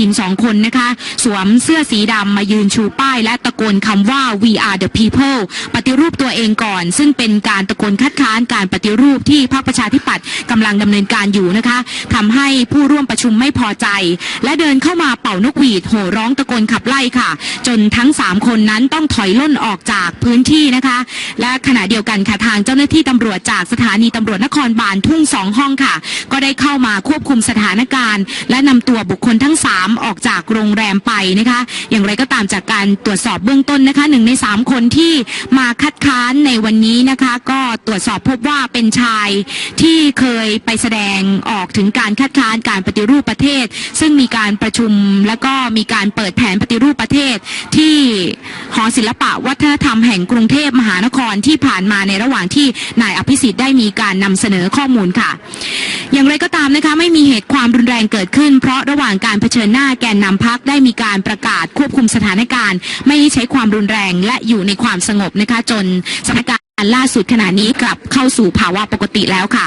หญิงสองคนนะคะ สวมเสื้อสีดำมายืนชูป้าย และตะโกนคำว่า we are the people ปฏิรูปตัวเองก่อน ซึ่งเป็นการตะโกนคัดค้านการปฏิรูปที่พรรคประชาธิปัตย์กำลังดำเนินการอยู่นะคะทำให้ผู้ร่วมประชุมไม่พอใจ และเดินเข้ามาเป่านกหวีดโห่ร้องตะโกนขับไล่ค่ะ จนทั้ง 3 คนนั้นต้องถอยล่นออกจากพื้นที่นะคะ และขณะเดียวกันค่ะทางเจ้าหน้าที่ตำรวจจากสถานีตำรวจนครบาลทุ่งสองห้องค่ะ ก็ได้เข้ามาควบคุมสถานการณ์ และนำตัวบุคคลทั้ง 3ออกจากโรงแรมไปนะคะ อย่างไรก็ตามจากการตรวจสอบเบื้องต้นนะคะหนึ่งใน 3 คนที่มาคัดค้านในวันนี้นะคะ ก็ตรวจสอบพบว่าเป็นชายที่เคยไปแสดงออกถึงการคัดค้านการปฏิรูปประเทศ ซึ่งมีการประชุมแล้วก็มีการเปิดแผนปฏิรูปประเทศ ที่หอศิลปะวัฒนธรรมแห่งกรุงเทพมหานครที่ผ่านมาในระหว่างที่นายอภิสิทธิ์ได้มีการนำเสนอข้อมูลค่ะ อย่างไรก็ตามนะคะไม่มีเหตุความรุนแรงเกิดขึ้น เพราะระหว่างการเผชิญหน้าแกนนำพักได้มีการประกาศควบคุมสถานการณ์ ไม่ให้ใช้ความรุนแรงและอยู่ในความสงบนะคะจนสถานการณ์ล่าสุดขณะนี้กลับเข้าสู่ภาวะปกติแล้วค่ะ